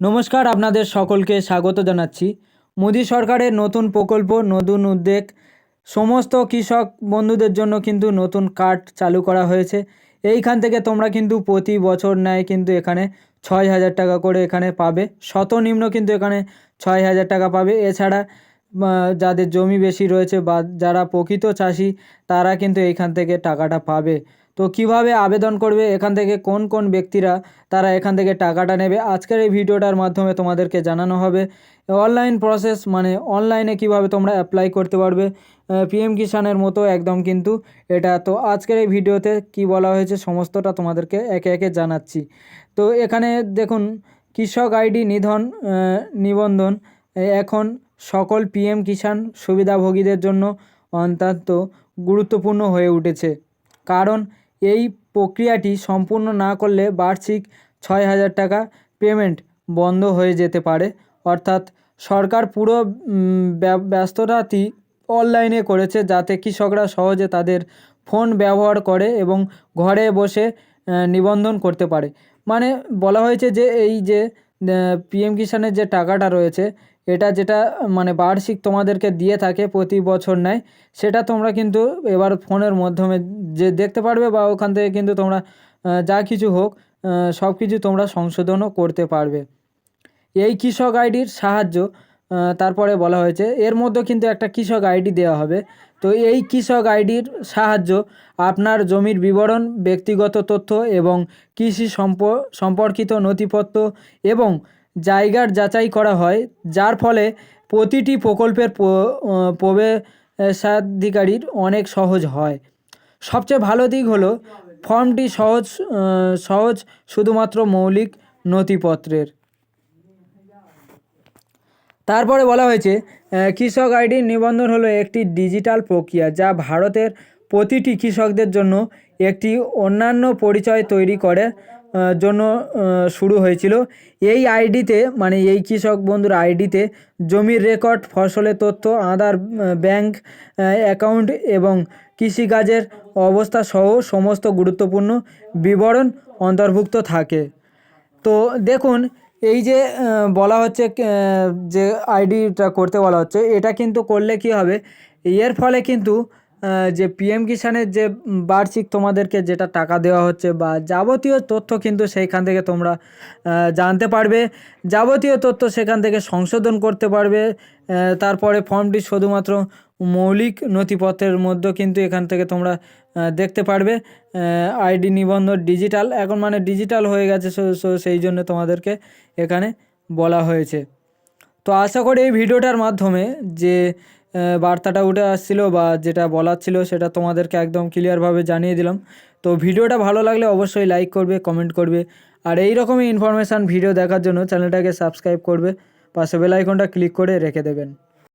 নমস্কার, আপনাদের সকলকে স্বাগত জানাচ্ছি। মোদী সরকারের নতুন প্রকল্প, নতুন উদ্যোগ, সমস্ত কৃষক বন্ধুদের জন্য কিন্তু নতুন কার্ড চালু করা হয়েছে। এইখান থেকে তোমরা কিন্তু প্রতি বছর নেয় কিন্তু এখানে ছয় হাজার টাকা করে এখানে পাবে। শতনিম্ন কিন্তু এখানে ছয় হাজার টাকা পাবে। এছাড়া যাদের জমি বেশি রয়েছে বা যারা প্রকৃত চাষি, তারা কিন্তু এইখান থেকে টাকাটা পাবে। তো কীভাবে আবেদন করবে, এখান থেকে কোন কোন ব্যক্তিরা, তারা এখান থেকে টাকাটা নেবে, আজকের এই ভিডিওটার মাধ্যমে তোমাদেরকে জানানো হবে। অনলাইন প্রসেস মানে অনলাইনে কীভাবে তোমরা অ্যাপ্লাই করতে পারবে পিএম কিষানের মতো একদম কিন্তু এটা। তো আজকের এই ভিডিওতে কি বলা হয়েছে সমস্তটা তোমাদেরকে একে একে জানাচ্ছি। তো এখানে দেখুন, কৃষক আইডি নিধন নিবন্ধন, এখন সকল পিএম কিষাণ সুবিধাভোগীদের জন্য অত্যন্ত গুরুত্বপূর্ণ হয়ে উঠেছে। কারণ এই প্রক্রিয়াটি সম্পূর্ণ না করলে বার্ষিক ছয় হাজার টাকা পেমেন্ট বন্ধ হয়ে যেতে পারে। অর্থাৎ সরকার পুরো ব্য- ব্যস্ততাটি অনলাইনে করেছে যাতে কৃষকরা সহজে তাদের ফোন ব্যবহার করে এবং ঘরে বসে নিবন্ধন করতে পারে। মানে বলা হয়েছে যে এই যে পিএম কিষানের যে টাকাটা রয়েছে এটা যেটা মানে বার্ষিক তোমাদেরকে দিয়ে থাকে প্রতি বছর নেয়, সেটা তোমরা কিন্তু এবার ফোনের মাধ্যমে যে দেখতে পারবে বা ওখান থেকে কিন্তু তোমরা যা কিছু হোক সব কিছু তোমরা সংশোধনও করতে পারবে। এই কৃষক আইডির সাহায্য তারপরে বলা হয়েছে, এর মধ্যে কিন্তু একটা কৃষক আইডি দেওয়া হবে। তো এই কৃষক আইডির সাহায্য আপনার জমির বিবরণ, ব্যক্তিগত তথ্য এবং কৃষি সম্প, সম্পর্কিত নথিপত্র এবং জায়গার যাচাই করা হয়, যার ফলে প্রতিটি প্রকল্পের প্রবেশাধিকারীর অনেক সহজ হয়। সবচেয়ে ভালো দিক হলো, ফর্মটি সহজ সহজ শুধুমাত্র মৌলিক নথিপত্রের। তারপরে বলা হয়েছে কৃষক আইডি নিবন্ধন হলো একটি ডিজিটাল প্রক্রিয়া যা ভারতের প্রতিটি কৃষকদের জন্য একটি অন্যান্য পরিচয় তৈরি করে। জন্য শুরু হয়েছিল। এই আইডিতে মানে এই কৃষক বন্ধুর আইডিতে জমির রেকর্ড, ফসলের তথ্য, আধার ব্যাংক অ্যাকাউন্ট এবং কৃষিকাজের অবস্থা সহ সমস্ত গুরুত্বপূর্ণ বিবরণ অন্তর্ভুক্ত থাকে। তো দেখুন, এই যে বলা হচ্ছে যে আইডিটা করতে বলা হচ্ছে, এটা কিন্তু করলে কি হবে? এর ফলে কিন্তু যে পিএম কিষানের যে বার্ষিক তোমাদেরকে যেটা টাকা দেওয়া হচ্ছে বা যাবতীয় তথ্য কিন্তু সেইখান থেকে তোমরা জানতে পারবে। যাবতীয় তথ্য সেখান থেকে সংশোধন করতে পারবে। তারপরে ফর্মটি শুধুমাত্র মৌলিক নথিপত্রের মধ্যে কিন্তু এখান থেকে তোমরা দেখতে পারবে। আইডি নিবন্ধন ডিজিটাল এখন মানে ডিজিটাল হয়ে গেছে সেই জন্য তোমাদেরকে এখানে বলা হয়েছে। তো আশা করি এই ভিডিওটার মাধ্যমে যে বার্তাটা উঠে আসছিল বা যেটা বলার ছিল সেটা তোমাদেরকে একদম ক্লিয়ারভাবে জানিয়ে দিলাম। তো ভিডিওটা ভালো লাগলে অবশ্যই লাইক করবে কমেন্ট করবে। আর এই রকমই ইনফরমেশান ভিডিও দেখার জন্য চ্যানেলটাকে সাবস্ক্রাইব করবে। পাশে বেল আইকনটা ক্লিক করে রেখে দেবেন।